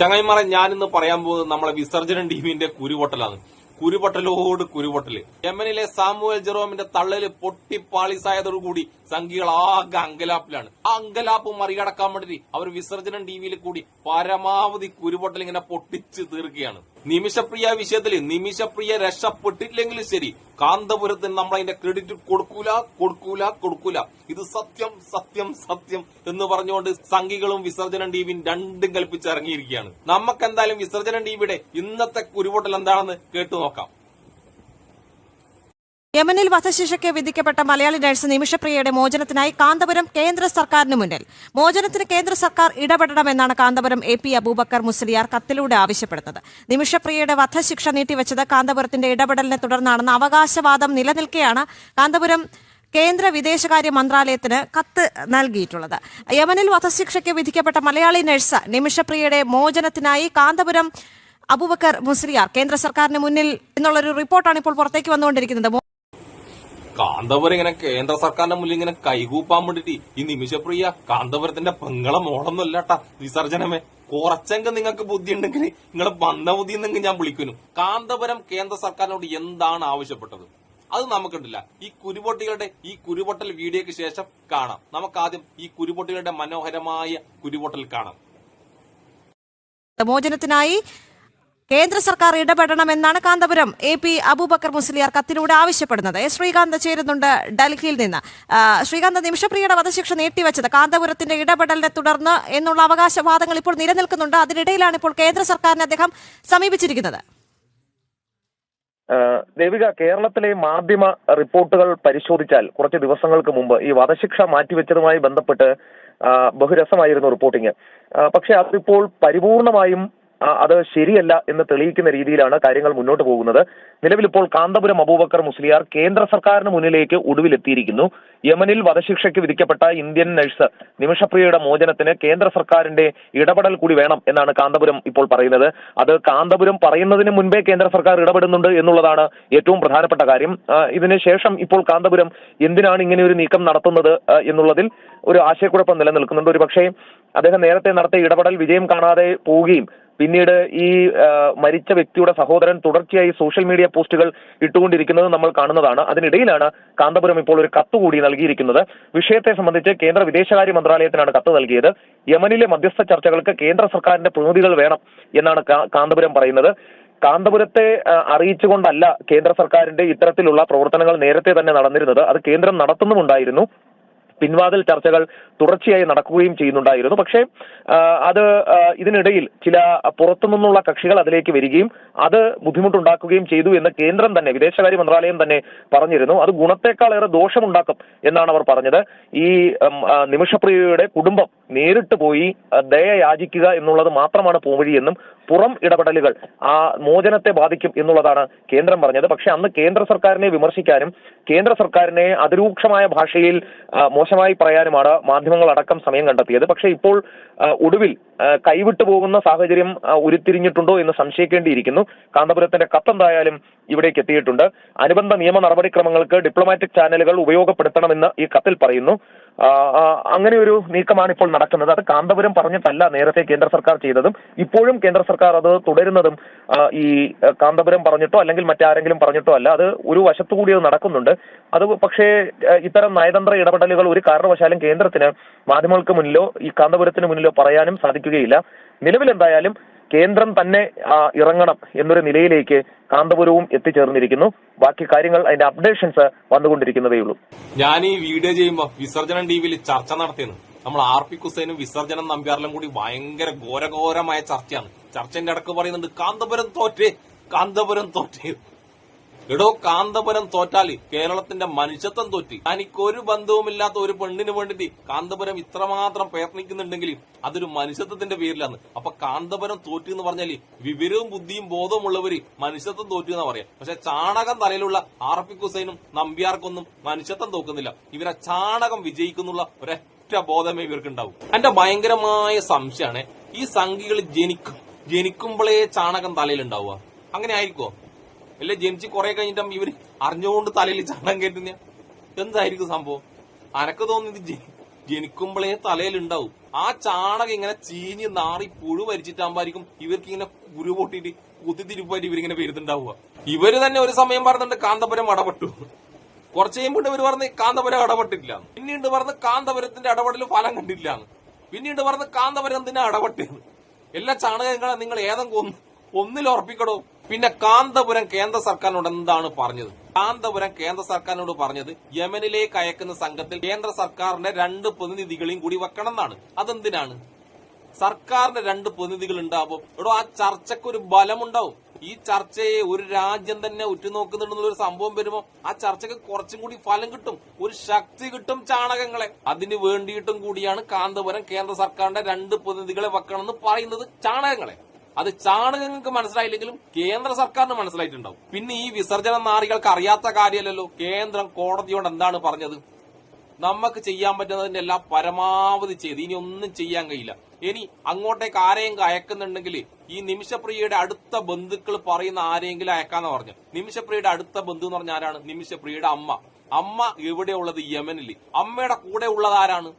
ചങ്ങായിമാരെ ഞാനിന്ന് പറയാൻ പോകുന്നത് നമ്മളെ വിസർജനം ടീമിന്റെ കുരുപൊട്ടലാണ്. കുരുപൊട്ടലോട് കുരുപൊട്ടൽ. യമനിലെ സാമുവൽ ജെറോമിന്റെ തള്ളൽ പൊട്ടിപ്പാളിസായതോടുകൂടി സംഘികൾ ആകെ അങ്കലാപ്പിലാണ്. ആ അങ്കലാപ്പ് മറികടക്കാൻ വേണ്ടി അവർ വിസർജനം ടിവിയിൽ കൂടി പരമാവധി കുരുപൊട്ടൽ ഇങ്ങനെ പൊട്ടിച്ച് തീർക്കുകയാണ്. നിമിഷപ്രിയ വിഷയത്തിൽ നിമിഷപ്രിയ രക്ഷപ്പെട്ടില്ലെങ്കിലും ശരി. കാന്തപുരത്തിന് നമ്മൾ അതിന്റെ ക്രെഡിറ്റ് കൊടുക്കൂല കൊടുക്കൂല കൊടുക്കൂല. ഇത് സത്യം സത്യം സത്യം എന്ന് പറഞ്ഞുകൊണ്ട് സംഘികളും വിസർജനം ടീമും രണ്ടും കൽപ്പിച്ചിറങ്ങിയിരിക്കുകയാണ്. നമുക്ക് എന്തായാലും വിസർജനം ടീമിയുടെ ഇന്നത്തെ കുരുപൊട്ടൽ എന്താണെന്ന് കേട്ടു നോക്കാം. യമനിൽ വധശിക്ഷയ്ക്ക് വിധിക്കപ്പെട്ട മലയാളി നഴ്സ് നിമിഷപ്രിയയുടെ മോചനത്തിനായി കാന്തപുരം കേന്ദ്ര സർക്കാരിന് മുന്നിൽ. മോചനത്തിന് കേന്ദ്ര സർക്കാർ ഇടപെടണമെന്നാണ് കാന്തപുരം എ പി അബൂബക്കർ മുസ്ലിയാർ കത്തിലൂടെ ആവശ്യപ്പെടുന്നത്. നിമിഷപ്രിയയുടെ വധശിക്ഷ നീട്ടിവെച്ചത് കാന്തപുരത്തിന്റെ ഇടപെടലിനെ തുടർന്നാണെന്ന അവകാശവാദം നിലനിൽക്കെയാണ് കാന്തപുരം കേന്ദ്ര വിദേശകാര്യ മന്ത്രാലയത്തിന് കത്ത് നൽകിയിട്ടുള്ളത്. യമനിൽ വധശിക്ഷയ്ക്ക് വിധിക്കപ്പെട്ട മലയാളി നഴ്സ് നിമിഷപ്രിയയുടെ മോചനത്തിനായി കാന്തപുരം അബൂബക്കർ മുസ്ലിയാർ കേന്ദ്ര സർക്കാരിന് മുന്നിൽ എന്നുള്ളൊരു റിപ്പോർട്ടാണ് ഇപ്പോൾ പുറത്തേക്ക് വന്നുകൊണ്ടിരിക്കുന്നത്. കാന്തപുരം ഇങ്ങനെ കേന്ദ്ര സർക്കാരിന്റെ മുന്നിൽ ഇങ്ങനെ കൈകൂപ്പാൻ വേണ്ടിട്ട് ഈ നിമിഷപ്രിയ കാന്തപുരത്തിന്റെ പെങ്ങളെ മോളൊന്നുമല്ലട്ടാ വിസർജനമേ കുറച്ചെങ്കിൽ നിങ്ങൾക്ക് ബുദ്ധി ഉണ്ടെങ്കിൽ നിങ്ങളെ വന്ന ബുദ്ധി എന്നെങ്കിൽ ഞാൻ വിളിക്കുന്നു. കാന്തപുരം കേന്ദ്ര സർക്കാരിനോട് എന്താണ് ആവശ്യപ്പെട്ടത്? അത് നമുക്കുണ്ടില്ല. ഈ കുരുപൊട്ടികളുടെ ഈ കുരുപൊട്ടൽ വീഡിയോയ്ക്ക് ശേഷം കാണാം. നമുക്ക് ആദ്യം ഈ കുരുപൊട്ടികളുടെ മനോഹരമായ കുരുപൊട്ടൽ കാണാം. മോചനത്തിനായി കേന്ദ്ര സർക്കാർ ഇടപെടണമെന്നാണ് കാന്തപുരം. എ പി അബൂബക്കർ മുസ്ലിയാർ കത്തിലൂടെ ആവശ്യപ്പെടുന്നത്. ശ്രീകാന്ത് ചേരുന്നുണ്ട് ഡൽഹിയിൽ നിന്ന്. ശ്രീകാന്ത് നിമിഷപ്രിയയുടെ വധശിക്ഷ നീട്ടിവെച്ചത് കാന്തപുരത്തിന്റെ ഇടപെടലിനെ തുടർന്ന് എന്നുള്ള അവകാശവാദങ്ങൾ ഇപ്പോൾ നിലനിൽക്കുന്നുണ്ട്. അതിനിടയിലാണ് ഇപ്പോൾ കേന്ദ്ര സർക്കാരിനെ അദ്ദേഹം സമീപിച്ചിരിക്കുന്നത്. ദേവിക കേരളത്തിലെ മാധ്യമ റിപ്പോർട്ടുകൾ പരിശോധിച്ചാൽ കുറച്ച് ദിവസങ്ങൾക്ക് മുമ്പ് ഈ വധശിക്ഷ മാറ്റിവെച്ചതുമായി ബന്ധപ്പെട്ട് ബഹുരസമായിരുന്നു റിപ്പോർട്ടിങ്. ആ, പക്ഷെ അതിപ്പോൾ പരിപൂർണമായും അത് ശരിയല്ല എന്ന് തെളിയിക്കുന്ന രീതിയിലാണ് കാര്യങ്ങൾ മുന്നോട്ട് പോകുന്നത്. നിലവിൽ ഇപ്പോൾ കാന്തപുരം അബൂബക്കർ മുസ്ലിയാർ കേന്ദ്ര സർക്കാരിന് മുന്നിലേക്ക് ഒടുവിലെത്തിയിരിക്കുന്നു. യമനിൽ വധശിക്ഷയ്ക്ക് വിധിക്കപ്പെട്ട ഇന്ത്യൻ നഴ്സ് നിമിഷപ്രിയയുടെ മോചനത്തിന് കേന്ദ്ര സർക്കാരിന്റെ ഇടപെടൽ കൂടി വേണം എന്നാണ് കാന്തപുരം ഇപ്പോൾ പറയുന്നത്. അത് കാന്തപുരം പറയുന്നതിന് മുൻപേ കേന്ദ്ര സർക്കാർ ഇടപെടുന്നുണ്ട് എന്നുള്ളതാണ് ഏറ്റവും പ്രധാനപ്പെട്ട കാര്യം. ഇതിനുശേഷം ഇതിന് ശേഷം ഇപ്പോൾ കാന്തപുരം എന്തിനാണ് ഇങ്ങനെ ഒരു നീക്കം നടത്തുന്നത് എന്നുള്ളതിൽ ഒരു ആശയക്കുഴപ്പം നിലനിൽക്കുന്നുണ്ട്. ഒരു പക്ഷേ അദ്ദേഹം നേരത്തെ നടത്തിയ ഇടപെടൽ വിജയം കാണാതെ പോവുകയും പിന്നീട് ഈ മരിച്ച വ്യക്തിയുടെ സഹോദരൻ തുടർച്ചയായി സോഷ്യൽ മീഡിയ പോസ്റ്റുകൾ ഇട്ടുകൊണ്ടിരിക്കുന്നത് നമ്മൾ കാണുന്നതാണ്. അതിനിടയിലാണ് കാന്തപുരം ഇപ്പോൾ ഒരു കത്ത് കൂടി നൽകിയിരിക്കുന്നത്. വിഷയത്തെ സംബന്ധിച്ച് കേന്ദ്ര വിദേശകാര്യ മന്ത്രാലയത്തിനാണ് കത്ത് നൽകിയത്. യമനിലെ മധ്യസ്ഥ ചർച്ചകൾക്ക് കേന്ദ്ര സർക്കാരിന്റെ പ്രതിനിധികൾ വേണം എന്നാണ് കാന്തപുരം പറയുന്നത്. കാന്തപുരത്തെ അറിയിച്ചുകൊണ്ടല്ല കേന്ദ്ര സർക്കാരിന്റെ ഇത്തരത്തിലുള്ള പ്രവർത്തനങ്ങൾ നേരത്തെ തന്നെ നടന്നിരുന്നത്. അത് കേന്ദ്രം നടത്തുന്നുമുണ്ടായിരുന്നു. പിൻവാതിൽ ചർച്ചകൾ തുടർച്ചയായി നടക്കുകയും ചെയ്യുന്നുണ്ടായിരുന്നു. പക്ഷേ അത് ഇതിനിടയിൽ ചില പുറത്തുനിന്നുള്ള കക്ഷികൾ അതിലേക്ക് വരികയും അത് ബുദ്ധിമുട്ടുണ്ടാക്കുകയും ചെയ്തു എന്ന് കേന്ദ്രം തന്നെ വിദേശകാര്യ മന്ത്രാലയം തന്നെ പറഞ്ഞിരുന്നു. അത് ഗുണത്തെക്കാളേറെ ദോഷമുണ്ടാക്കും എന്നാണ് അവർ പറഞ്ഞത്. ഈ നിമിഷപ്രിയയുടെ കുടുംബം നേരിട്ട് പോയി ദയ യാചിക്കുക എന്നുള്ളത് മാത്രമാണ് പോവഴി എന്നും പുറം ഇടപെടലുകൾ ആ മോചനത്തെ ബാധിക്കും എന്നുള്ളതാണ് കേന്ദ്രം പറഞ്ഞത്. പക്ഷെ അന്ന് കേന്ദ്ര സർക്കാരിനെ വിമർശിക്കാനും കേന്ദ്ര സർക്കാരിനെ അതിരൂക്ഷമായ ഭാഷയിൽ മോശമായി പറയാനുമാണ് മാധ്യമങ്ങൾ അടക്കം സമയം കണ്ടെത്തിയത്. പക്ഷേ ഇപ്പോൾ ഒടുവിൽ കൈവിട്ടു പോകുന്ന സാഹചര്യം ഉരുത്തിരിഞ്ഞിട്ടുണ്ടോ എന്ന് സംശയിക്കേണ്ടിയിരിക്കുന്നു. കാന്തപുരത്തിന്റെ കത്തെന്തായാലും ഇവിടേക്ക് എത്തിയിട്ടുണ്ട്. അനുബന്ധ നിയമ നടപടിക്രമങ്ങൾക്ക് ഡിപ്ലോമാറ്റിക് ചാനലുകൾ ഉപയോഗപ്പെടുത്തണമെന്ന് ഈ കത്തിൽ പറയുന്നു. അങ്ങനെ ഒരു നീക്കമാണ് ഇപ്പോൾ നടക്കുന്നത്. അത് കാന്തപുരം പറഞ്ഞിട്ടല്ല നേരത്തെ കേന്ദ്ര സർക്കാർ ചെയ്തതും ഇപ്പോഴും കേന്ദ്ര സർക്കാർ അത് തുടരുന്നതും ഈ കാന്തപുരം പറഞ്ഞിട്ടോ അല്ലെങ്കിൽ മറ്റാരെങ്കിലും പറഞ്ഞിട്ടോ അല്ല. അത് ഒരു വശത്തുകൂടി അത് നടക്കുന്നുണ്ട്. അത് പക്ഷേ ഇത്തരം നയതന്ത്ര ഇടപെടലുകൾ ഒരു കാരണവശാലും കേന്ദ്രത്തിന് മാധ്യമങ്ങൾക്ക് മുന്നിലോ ഈ കാന്തപുരത്തിന് മുന്നിലോ പറയാനും സാധിക്കുകയില്ല. നിലവിൽ എന്തായാലും കേന്ദ്രം തന്നെ ഇറങ്ങണം എന്നൊരു നിലയിലേക്ക് കാന്തപുരവും എത്തിച്ചേർന്നിരിക്കുന്നു. ബാക്കി കാര്യങ്ങൾ അതിന്റെ അപ്ഡേഷൻസ് വന്നുകൊണ്ടിരിക്കുന്നതേ ഉള്ളൂ ഞാൻ ഈ വീഡിയോ ചെയ്യുമ്പോൾ വിസർജനം ടിവിയിൽ ചർച്ച നടത്തിയിരുന്നു. നമ്മൾ ആർ പി കുസൈനും വിസർജനം നമ്പ്യാറിലും കൂടി ഭയങ്കര ഘോരഘോരമായ ചർച്ചയാണ്. ചർച്ചന്റെ അടക്ക് പറയുന്നുണ്ട് കാന്തപുരം തോറ്റേ കാന്തപുരം തോറ്റേ. എടോ കാന്തപുരം തോറ്റാലി കേരളത്തിന്റെ മനുഷ്യത്വം തോറ്റി. തനിക്കൊരു ബന്ധവുമില്ലാത്ത ഒരു പെണ്ണിന് വേണ്ടിട്ട് കാന്തപുരം ഇത്രമാത്രം പ്രയത്നിക്കുന്നുണ്ടെങ്കിൽ അതൊരു മനുഷ്യത്വത്തിന്റെ പേരിലാണ്. അപ്പൊ കാന്തപുരം തോറ്റി എന്ന് പറഞ്ഞാൽ വിവരവും ബുദ്ധിയും ബോധവും ഉള്ളവര് മനുഷ്യത്വം തോറ്റി എന്ന് പറയാം. പക്ഷെ ചാണകം തലയിലുള്ള ആർ പി കുസൈനും നമ്പ്യാർക്കൊന്നും മനുഷ്യത്വം തോക്കുന്നില്ല. ഇവരെ ചാണകം വിജയിക്കുന്നുള്ള ഒരൊറ്റ ബോധമേ ഇവർക്കുണ്ടാവും. എന്റെ ഭയങ്കരമായ സംശയമാണ് ഈ സംഘികൾ ജനിക്കും ജനിക്കുമ്പോഴേ ചാണകം തലയിലുണ്ടാവുക. അങ്ങനെ ആയിരിക്കോ അല്ലെ ജനിച്ച് കുറെ കഴിഞ്ഞിട്ടും ഇവർ അറിഞ്ഞുകൊണ്ട് തലയിൽ ചാണകം കയറ്റുന്ന? എന്തായിരിക്കും സംഭവം? അനക്ക് ജനിക്കുമ്പോഴേ തലയിൽ ഉണ്ടാവും ആ ചാണകം ഇങ്ങനെ ചീഞ്ഞ് നാറി പുഴു വരിച്ചിട്ടാകുമ്പോ ഇവർക്ക് ഇങ്ങനെ കുരു പൊട്ടിയിട്ട് കുത്തിത്തിരിപ്പായിട്ട് ഇവരിങ്ങനെ വരുന്നുണ്ടാവുക. ഇവർ തന്നെ ഒരു സമയം പറഞ്ഞിട്ടുണ്ട് കാന്തപുരം അടപെട്ടു കുറച്ച് കഴിയുമ്പോൾ ഇവർ പറഞ്ഞ് കാന്തപുരം അടപെട്ടില്ല പിന്നീട് പറഞ്ഞ് കാന്തപുരത്തിന്റെ ഇടപെടൽ ഫലം കണ്ടില്ല. പിന്നീട് പറഞ്ഞ് കാന്തപുരം എന്തിനാ അടപെട്ടു എല്ലാ ചാണകങ്ങളെ നിങ്ങൾ ഏതെങ്കിലും ഒന്ന് ഒന്നിൽ ഉറപ്പിക്കടോ പിന്നെ കാന്തപുരം കേന്ദ്ര സർക്കാരിനോട് എന്താണ് പറഞ്ഞത്? കാന്തപുരം കേന്ദ്ര സർക്കാരിനോട് പറഞ്ഞത് യമനിലേക്ക് അയക്കുന്ന സംഘത്തിൽ കേന്ദ്ര സർക്കാരിന്റെ രണ്ട് പ്രതിനിധികളെയും കൂടി വെക്കണം എന്നാണ് അതെന്തിനാണ്? സർക്കാരിന്റെ രണ്ട് പ്രതിനിധികൾ ഉണ്ടാവും ഇവിടെ ആ ചർച്ചയ്ക്ക് ഒരു ബലമുണ്ടാവും. ഈ ചർച്ചയെ ഒരു രാജ്യം തന്നെ ഉറ്റുനോക്കുന്നുണ്ടെന്നുള്ള ഒരു സംഭവം വരുമ്പോൾ ആ ചർച്ചയ്ക്ക് കുറച്ചും കൂടി ഫലം കിട്ടും. ഒരു ശക്തി കിട്ടും ചാണകങ്ങളെ. അതിന് വേണ്ടിയിട്ടും കൂടിയാണ് കാന്തപുരം കേന്ദ്ര സർക്കാരിന്റെ രണ്ട് പ്രതിനിധികളെ വെക്കണമെന്ന് പറയുന്നത് ചാണകങ്ങളെ. അത് ചാണകങ്ങൾക്ക് മനസ്സിലായില്ലെങ്കിലും കേന്ദ്ര സർക്കാരിന് മനസ്സിലായിട്ടുണ്ടാവും. പിന്നെ ഈ വിസർജന നാറികൾക്ക് അറിയാത്ത കാര്യമല്ലല്ലോ. കേന്ദ്രം കോടതിയോട് എന്താണ് പറഞ്ഞത്? നമുക്ക് ചെയ്യാൻ പറ്റുന്നതിന്റെ എല്ലാം പരമാവധി ചെയ്ത്. ഇനി ഒന്നും ചെയ്യാൻ കഴിയില്ല. ഇനി അങ്ങോട്ടേക്ക് ആരെയും അയക്കുന്നുണ്ടെങ്കിൽ ഈ നിമിഷപ്രിയയുടെ അടുത്ത ബന്ധുക്കൾ പറയുന്ന ആരെയെങ്കിലും അയക്കാന്ന് പറഞ്ഞു നിമിഷപ്രിയയുടെ അടുത്ത ബന്ധു എന്ന് പറഞ്ഞ ആരാണ്? നിമിഷപ്രിയയുടെ അമ്മ. അമ്മ എവിടെയുള്ളത്? യമനിൽ അമ്മയുടെ കൂടെ ഉള്ളത് ആരാണ്?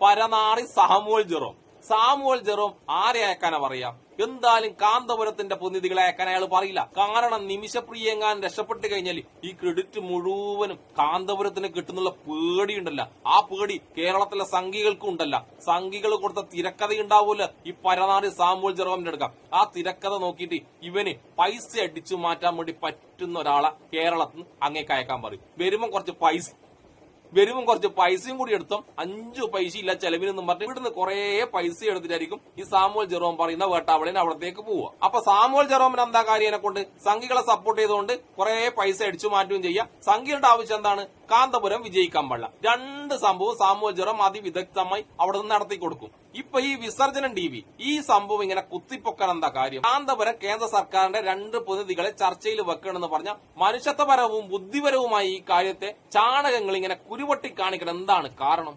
പരനാറി സാമുവൽ ജെറോം. സാമുവൽ ജെറോം ആരെ അയക്കാനാ പറയാ? എന്തായാലും കാന്തപുരത്തിന്റെ പ്രതിനിധികളെ അയക്കാൻ അയാൾ പറയില്ല. കാരണം നിമിഷപ്രിയ എങ്ങാൻ രക്ഷപ്പെട്ട് കഴിഞ്ഞാൽ ഈ ക്രെഡിറ്റ് മുഴുവനും കാന്തപുരത്തിന് കിട്ടുന്നുള്ള പേടിയുണ്ടല്ല. ആ പേടി കേരളത്തിലെ സംഘികൾക്കും ഉണ്ടല്ല. സംഘികൾ കൊടുത്ത തിരക്കഥ ഉണ്ടാവൂല ഈ പരനാട് സാമുവൽ ജെറോമിന്റെ എടുക്കാം ആ തിരക്കഥ നോക്കിയിട്ട് ഇവന് പൈസ അടിച്ചു മാറ്റാൻ വേണ്ടി പറ്റുന്ന ഒരാളെ കേരളത്തിൽ അങ്ങേക്ക് അയക്കാൻ പറയും. വരുമ്പോ കുറച്ച് പൈസ വരുമ്പോൾ കുറച്ച് പൈസയും കൂടി എടുത്തും അഞ്ചു പൈസ ഇല്ല ചെലവിനെന്നും പറഞ്ഞ് ഇവിടുന്ന് കുറെ പൈസ എടുത്തിട്ടായിരിക്കും ഈ സാമുവൽ ജെറോം പറയുന്ന വേട്ടാവളിന് അവിടത്തേക്ക് പോവുക. അപ്പൊ സാമുവൽ ജെറോമിന് എന്താ കാര്യനെ കൊണ്ട് സംഘികളെ സപ്പോർട്ട് ചെയ്തുകൊണ്ട് കുറെ പൈസ അടിച്ചു മാറ്റുകയും ചെയ്യാം. സംഘികളുടെ ആവശ്യം എന്താണ്? കാന്തപുരം വിജയിക്കാൻ പാടില്ല. രണ്ട് സംഭവം സാമൂഹ്യ ജ്വരം അതിവിദഗ്ധമായി അവിടെ നിന്ന് നടത്തി കൊടുക്കും. ഇപ്പൊ ഈ വിസർജനം ടി വി ഈ സംഭവം ഇങ്ങനെ കുത്തിപ്പൊക്കാൻ എന്താ കാര്യം? കാന്തപുരം കേന്ദ്ര സർക്കാരിന്റെ രണ്ട് പ്രതിനിധികളെ ചർച്ചയിൽ വെക്കണമെന്ന് പറഞ്ഞ മനുഷ്യത്വപരവും ബുദ്ധിപരവുമായി ഈ കാര്യത്തെ ചാണകങ്ങൾ ഇങ്ങനെ കുരുവട്ടി കാണിക്കണം. എന്താണ് കാരണം?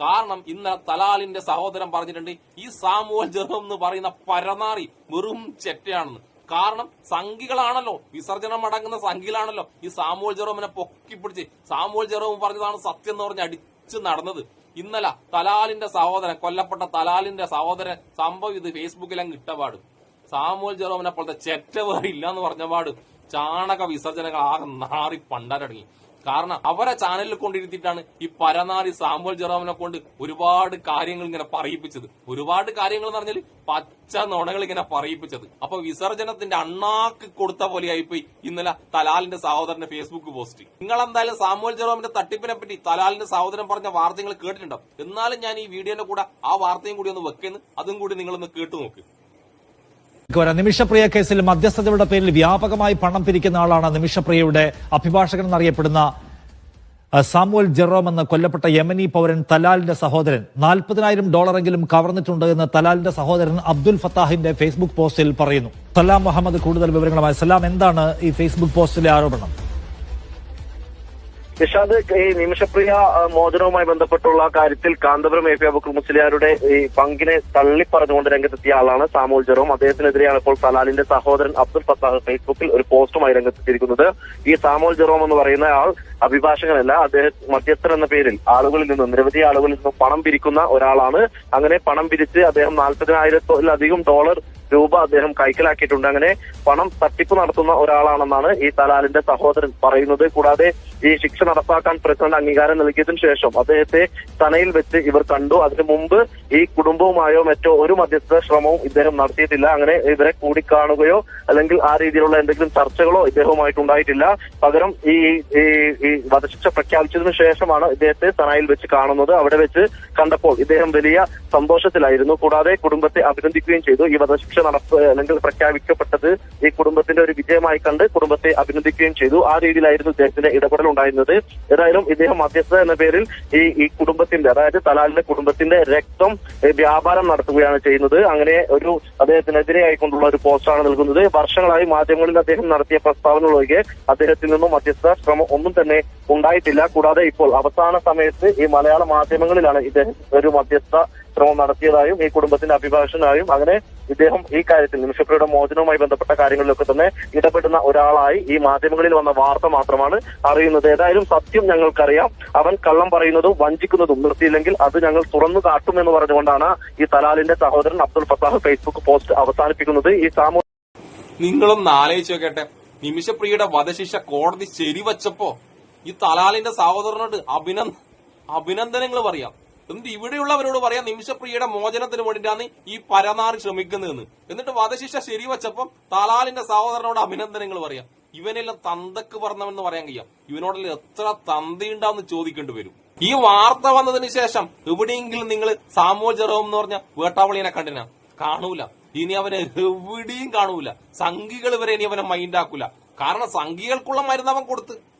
കാരണം ഇന്നലെ തലാലിന്റെ സഹോദരൻ പറഞ്ഞിട്ടുണ്ട് ഈ സാമൂഹ്യ ജ്വരം എന്ന് പറയുന്ന പരനാറി വെറും ചെറ്റയാണെന്ന്. കാരണം സംഘികളാണല്ലോ. വിസർജനം അടങ്ങുന്ന സംഘികളാണല്ലോ ഈ സാമൂൽ ജെറോമിനെ പൊക്കിപ്പിടിച്ച് സാമൂൽ ജെറോം പറഞ്ഞതാണ് സത്യം എന്ന് പറഞ്ഞ് അടിച്ച് നടന്നത്. ഇന്നലെ തലാലിന്റെ സഹോദരൻ കൊല്ലപ്പെട്ട തലാലിന്റെ സഹോദരൻ സംഭവം ഇത് ഫേസ്ബുക്കിൽ അങ്ങ് ഇട്ടപാട് സാമുവൽ ജെറോമിനെ പോലത്തെ ചെറ്റ വേറെ ഇല്ല എന്ന് പറഞ്ഞപാട് ചാണക വിസർജനങ്ങൾ ആകെ നാറി പണ്ടാരടങ്ങി. കാരണം അവരെ ചാനലിൽ കൊണ്ടിരുത്തിയിട്ടാണ് ഈ പരനാരി സാമുവൽ ജെറോമിനെ കൊണ്ട് ഒരുപാട് കാര്യങ്ങൾ ഇങ്ങനെ പറയിപ്പിച്ചത്. ഒരുപാട് കാര്യങ്ങൾ എന്ന് പറഞ്ഞാൽ പച്ച നുണകൾ ഇങ്ങനെ പറയിപ്പിച്ചത്. അപ്പൊ വിസർജനത്തിന്റെ അണ്ണാക്ക് കൊടുത്ത പോലെ ആയിപ്പോയി ഇന്നലെ തലാലിന്റെ സഹോദരന്റെ ഫേസ്ബുക്ക് പോസ്റ്റ് നിങ്ങൾ എന്തായാലും സാമുവൽ ജെറോമിന്റെ തട്ടിപ്പിനെ പറ്റി തലാലിന്റെ സഹോദരൻ പറഞ്ഞ വാർത്തകൾ കേട്ടിട്ടുണ്ടാവും. എന്നാലും ഞാൻ ഈ വീഡിയോന്റെ കൂടെ ആ വാർത്തയും കൂടി ഒന്ന് വെക്കുന്നു അതും കൂടി നിങ്ങളൊന്ന് കേട്ടു നോക്ക്. നിമിഷപ്രിയ കേസിൽ മധ്യസ്ഥതയുടെ പേരിൽ വ്യാപകമായി പണം പിരിക്കുന്ന ആളാണ് നിമിഷപ്രിയയുടെ അഭിഭാഷകൻ എന്നറിയപ്പെടുന്ന സാമുവൽ ജെറോം എന്ന കൊല്ലപ്പെട്ട യമനി പൗരൻ തലാലിന്റെ സഹോദരൻ. നാൽപ്പതിനായിരം ഡോളറെങ്കിലും കവർന്നിട്ടുണ്ട് എന്ന് തലാലിന്റെ സഹോദരൻ അബ്ദുൽ ഫത്താഹിന്റെ ഫേസ്ബുക്ക് പോസ്റ്റിൽ പറയുന്നു. സലാം മുഹമ്മദ് കൂടുതൽ വിവരങ്ങളുമായി. സലാം എന്താണ് ഈ ഫേസ്ബുക്ക് പോസ്റ്റിലെ ആരോപണം? നിഷാദ് ഈ നിമിഷപ്രിയ മോചനവുമായി ബന്ധപ്പെട്ടുള്ള കാര്യത്തിൽ കാന്തപുരം എ പി അബുക്കർ മുസ്ലിയാരുടെ ഈ പങ്കിനെ തള്ളിപ്പറഞ്ഞുകൊണ്ട് രംഗത്തെത്തിയ ആളാണ് സാമൂൽ ജെറോം. അദ്ദേഹത്തിനെതിരെയാണ് ഇപ്പോൾ സലാലിന്റെ സഹോദരൻ അബ്ദുൽ ഫത്താഹ് ഫേസ്ബുക്കിൽ ഒരു പോസ്റ്റുമായി രംഗത്തെത്തിയിരിക്കുന്നത്. ഈ സാമൂൽ ജെറോം എന്ന് പറയുന്ന ആൾ അഭിഭാഷകനല്ല അദ്ദേഹം മധ്യസ്ഥൻ എന്ന പേരിൽ ആളുകളിൽ നിന്നും നിരവധി ആളുകളിൽ നിന്നും പണം പിരിക്കുന്ന ഒരാളാണ്. അങ്ങനെ പണം പിരിച്ച് അദ്ദേഹം നാൽപ്പതിനായിരത്തിലധികം ഡോളർ രൂപ അദ്ദേഹം കൈക്കലാക്കിയിട്ടുണ്ട്. അങ്ങനെ പണം തട്ടിപ്പ് നടത്തുന്ന ഒരാളാണെന്നാണ് ഈ തലാലിന്റെ സഹോദരൻ പറയുന്നത്. കൂടാതെ ഈ ശിക്ഷ നടപ്പാക്കാൻ പ്രസിഡന്റ് അംഗീകാരം നൽകിയതിനു ശേഷം അദ്ദേഹത്തെ തനയിൽ വെച്ച് ഇവർ കണ്ടു. അതിനു മുമ്പ് ഈ കുടുംബവുമായോ മറ്റോ ഒരു മധ്യസ്ഥ ശ്രമവും ഇദ്ദേഹം നടത്തിയിട്ടില്ല. അങ്ങനെ ഇവരെ കൂടിക്കാണുകയോ അല്ലെങ്കിൽ ആ രീതിയിലുള്ള എന്തെങ്കിലും ചർച്ചകളോ ഇദ്ദേഹവുമായിട്ട് ഉണ്ടായിട്ടില്ല. പകരം ഈ ഈ വധശിക്ഷ പ്രഖ്യാപിച്ചതിനു ശേഷമാണ് ഇദ്ദേഹത്തെ തനായിൽ വെച്ച് കാണുന്നത്. അവിടെ വെച്ച് കണ്ടപ്പോൾ ഇദ്ദേഹം വലിയ സന്തോഷത്തിലായിരുന്നു. കൂടാതെ കുടുംബത്തെ അഭിനന്ദിക്കുകയും ചെയ്തു. ഈ വധശിക്ഷ നടപ്പ് അല്ലെങ്കിൽ പ്രഖ്യാപിക്കപ്പെട്ടത് ഈ കുടുംബത്തിന്റെ ഒരു വിജയമായി കണ്ട് കുടുംബത്തെ അഭിനന്ദിക്കുകയും ചെയ്തു. ആ രീതിയിലായിരുന്നു ഇദ്ദേഹത്തിന്റെ ഇടപെടൽ ഉണ്ടായിരുന്നത്. ഏതായാലും ഇദ്ദേഹം മധ്യസ്ഥ എന്ന പേരിൽ ഈ ഈ കുടുംബത്തിന്റെ അതായത് തലാലിന്റെ കുടുംബത്തിന്റെ രക്തം വ്യാപാരം നടത്തുകയാണ് ചെയ്യുന്നത്. അങ്ങനെ ഒരു അദ്ദേഹത്തിനെതിരെ ആയിക്കൊണ്ടുള്ള ഒരു പോസ്റ്റാണ് നൽകുന്നത്. വർഷങ്ങളായി മാധ്യമങ്ങളിൽ അദ്ദേഹം നടത്തിയ പ്രസ്താവന ഒഴികെ അദ്ദേഹത്തിൽ നിന്നും മധ്യസ്ഥ ശ്രമം ഒന്നും തന്നെ ഉണ്ടായിട്ടില്ല. കൂടാതെ ഇപ്പോൾ അവസാന സമയത്ത് ഈ മലയാള മാധ്യമങ്ങളിലാണ് ഇദ്ദേഹം ഒരു മധ്യസ്ഥ ശ്രമം നടത്തിയതായും ഈ കുടുംബത്തിന്റെ അഭിഭാഷകനായും അങ്ങനെ ഇദ്ദേഹം ഈ കാര്യത്തിൽ നിമിഷപ്രിയുടെ മോചനവുമായി ബന്ധപ്പെട്ട കാര്യങ്ങളിലൊക്കെ തന്നെ ഇടപെടുന്ന ഒരാളായി ഈ മാധ്യമങ്ങളിൽ വന്ന വാർത്ത മാത്രമാണ് അറിയുന്നത്. ഏതായാലും സത്യം ഞങ്ങൾക്കറിയാം. അവൻ കള്ളം പറയുന്നതും വഞ്ചിക്കുന്നതും നിർത്തിയില്ലെങ്കിൽ അത് ഞങ്ങൾ തുറന്നു കാട്ടുമെന്ന് പറഞ്ഞുകൊണ്ടാണ് ഈ തലാലിന്റെ സഹോദരൻ അബ്ദുൾ ഫത്താഹ് ഫേസ്ബുക്ക് പോസ്റ്റ് അവസാനിപ്പിക്കുന്നത്. ഈ സാമൂഹ്യ നിങ്ങളൊന്ന് ആലോചിച്ച് നോക്കട്ടെ. നിമിഷപ്രിയയുടെ വധശിക്ഷ കോടതി ശരിവച്ചപ്പോ ഈ തലാലിന്റെ സഹോദരനോട് അഭിനന്ദ അഭിനന്ദനങ്ങൾ പറയാം. എന്നിട്ട് ഇവിടെയുള്ളവരോട് പറയാം നിമിഷപ്രിയയുടെ മോചനത്തിന് വേണ്ടിയിട്ടാണ് ഈ പരനാറി ശ്രമിക്കുന്നതെന്ന്. എന്നിട്ട് വധശിക്ഷ ശരിവച്ചപ്പം തലാലിന്റെ സഹോദരനോട് അഭിനന്ദനങ്ങൾ പറയാം. ഇവനെല്ലാം തന്തക്ക് പറഞ്ഞവെന്ന് പറയാൻ കഴിയാം ഇവനോടെല്ലാം എത്ര തന്തയുണ്ടാന്ന് ചോദിക്കേണ്ടി വരും. ഈ വാർത്ത വന്നതിന് ശേഷം എവിടെയെങ്കിലും നിങ്ങൾ ജെറോം എന്ന് പറഞ്ഞ വേട്ടാവളിനെ കണ്ടിന? കാണൂല. ഇനി അവനെ എവിടെയും കാണൂല. സംഘികൾ വരെ ഇനി അവനെ മൈൻഡാക്കൂല കാരണം സംഘികൾക്കുള്ള മരുന്ന് അവൻ കൊടുത്ത്.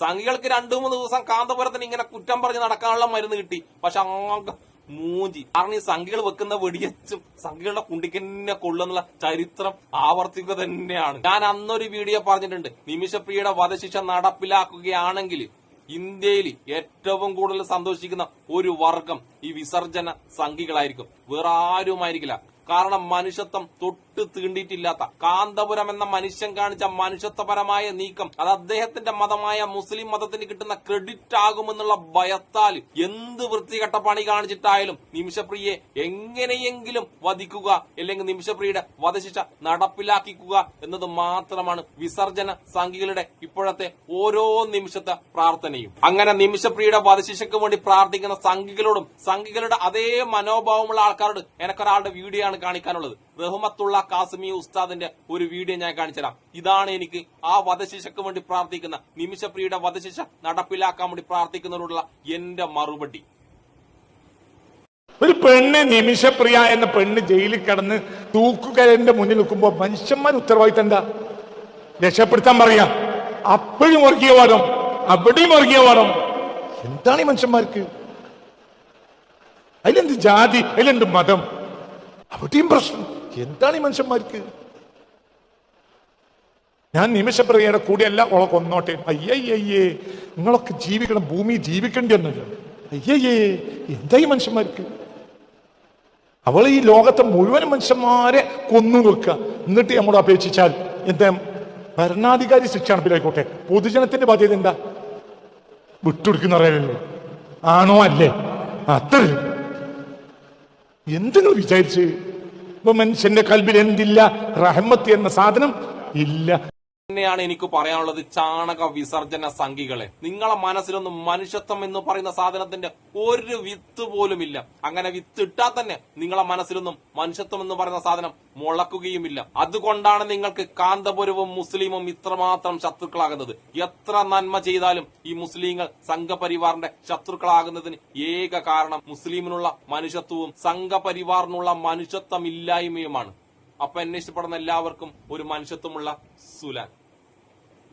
സംഘികൾക്ക് രണ്ടു മൂന്ന് ദിവസം കാന്തപുരത്തിന് ഇങ്ങനെ കുറ്റം പറഞ്ഞ് നടക്കാനുള്ള മരുന്ന് കിട്ടി. പക്ഷെ അങ്ങ് മൂഞ്ചി. കാരണം ഈ സംഘികൾ വെക്കുന്ന വെടിയച്ചും സംഘികളുടെ കുണ്ടിക്കന്നെ കൊള്ളുന്നുള്ള ചരിത്രം ആവർത്തിക്കുക തന്നെയാണ്. ഞാൻ അന്നൊരു വീഡിയോ പറഞ്ഞിട്ടുണ്ട്. നിമിഷപ്രിയയുടെ വധശിക്ഷ നടപ്പിലാക്കുകയാണെങ്കിൽ ഇന്ത്യയിൽ ഏറ്റവും കൂടുതൽ സന്തോഷിക്കുന്ന ഒരു വർഗം ഈ വിസർജന സംഘികളായിരിക്കും. വേറെ ആരുമായിരിക്കില്ല. കാരണം മനുഷ്യത്വം തൊട്ട് തീണ്ടിയിട്ടില്ലാത്ത കാന്തപുരം എന്ന മനുഷ്യൻ കാണിച്ച മനുഷ്യത്വപരമായ നീക്കം അത് അദ്ദേഹത്തിന്റെ മതമായ മുസ്ലിം മതത്തിന് കിട്ടുന്ന ക്രെഡിറ്റ് ആകുമെന്നുള്ള ഭയത്താൽ എന്ത് വൃത്തികെട്ട പണി കാണിച്ചിട്ടായാലും നിമിഷപ്രിയെ എങ്ങനെയെങ്കിലും വധിക്കുക അല്ലെങ്കിൽ നിമിഷപ്രിയുടെ വധശിക്ഷ നടപ്പിലാക്കിക്കുക എന്നത് മാത്രമാണ് വിസർജന സംഘികളുടെ ഇപ്പോഴത്തെ ഓരോ നിമിഷത്തെ പ്രാർത്ഥനയും. അങ്ങനെ നിമിഷപ്രിയുടെ വധശിക്ഷയ്ക്ക് വേണ്ടി പ്രാർത്ഥിക്കുന്ന സംഘികളോടും സംഘികളുടെ അതേ മനോഭാവമുള്ള ആൾക്കാരോട് എനക്കൊരാളുടെ വീഡിയോ ആണ് കാണിക്കാനുള്ളത്. റഹ്മത്തുള്ള കാസിമി ഉസ്താദിന്റെ ഒരു വീഡിയോ ഞാൻ കാണിച്ചുതരാം. ഇതാണ് എനിക്ക് ആ വധശിക്ഷയ്ക്ക് വേണ്ടി പ്രാർത്ഥിക്കുന്ന നിമിഷപ്രിയുടെ വധശിക്ഷ നടപ്പിലാക്കാൻ വേണ്ടി പ്രാർത്ഥിക്കുന്നതിനുള്ള എന്റെ മറുപടി. ഒരു പെണ്ണ് നിമിഷപ്രിയ എന്ന പെണ്ണ് ജയിലിൽ കിടന്ന് തൂക്കുകരന്റെ മുന്നിൽ നിൽക്കുമ്പോ മനുഷ്യന്മാർ ഉത്തരവാദിത്തം എന്താ? രക്ഷപ്പെടുത്താൻ പറയാ. അപ്പോഴും വർഗീയവാദം അവിടെയും വർഗീയവാദം എന്താണ് ഈ മനുഷ്യന്മാർക്ക്? അതിലെന്ത് ജാതി അതിലെന്ത് മതം? അവിടെയും പ്രശ്നം. എന്താണ് ഈ മനുഷ്യന്മാർക്ക്? ഞാൻ നിമിഷപ്രിയയുടെ കൂടെയല്ല ഓളെ കൊന്നോട്ടെ. അയ്യയ്യേ നിങ്ങളൊക്കെ ജീവിക്കണം ഭൂമി ജീവിക്കേണ്ടി വന്നല്ലോ? അയ്യയ്യേ എന്താ ഈ മനുഷ്യന്മാർക്ക്? അവൾ ഈ ലോകത്തെ മുഴുവൻ മനുഷ്യന്മാരെ കൊന്നു വെക്കുക. എന്നിട്ട് നമ്മോട് അപേക്ഷിച്ചാൽ എന്താ? ഭരണാധികാരി ശിക്ഷ നടപ്പിലായിക്കോട്ടെ. പൊതുജനത്തിന്റെ ബാധ്യത എന്താ? വിട്ടുകൊടുക്കുന്ന അറിയാലല്ലോ ആണോ അല്ലേ? അത്ര എന്തെങ്കിലും വിചാരിച്ച്? ഇപ്പൊ മനുഷ്യന്റെ കൽബിൽ എന്തില്ല? റഹ്മത്ത് എന്ന സാധനം ഇല്ല. തന്നെയാണ് എനിക്ക് പറയാനുള്ളത് ചാണക വിസർജന സംഘികളെ നിങ്ങളെ മനസ്സിലൊന്നും മനുഷ്യത്വം എന്ന് പറയുന്ന സാധനത്തിന്റെ ഒരു വിത്ത് പോലും ഇല്ല അങ്ങനെ വിത്ത് ഇട്ടാൽ തന്നെ നിങ്ങളെ മനസ്സിലൊന്നും മനുഷ്യത്വം എന്ന് പറയുന്ന സാധനം മുളക്കുകയുമില്ല. അതുകൊണ്ടാണ് നിങ്ങൾക്ക് കാന്തപുരവും മുസ്ലിമും ഇത്രമാത്രം ശത്രുക്കളാകുന്നത്. എത്ര നന്മ ചെയ്താലും ഈ മുസ്ലിങ്ങൾ സംഘപരിവാറിന്റെ ശത്രുക്കളാകുന്നതിന് ഏക കാരണം മുസ്ലിമിനുള്ള മനുഷ്യത്വവും സംഘപരിവാറിനുള്ള മനുഷ്യത്വം ഇല്ലായ്മയുമാണ് അപ്പൊ എന്നെ ഇഷ്ടപ്പെടുന്ന എല്ലാവർക്കും ഒരു മനുഷ്യത്വമുള്ള സുലാൻ.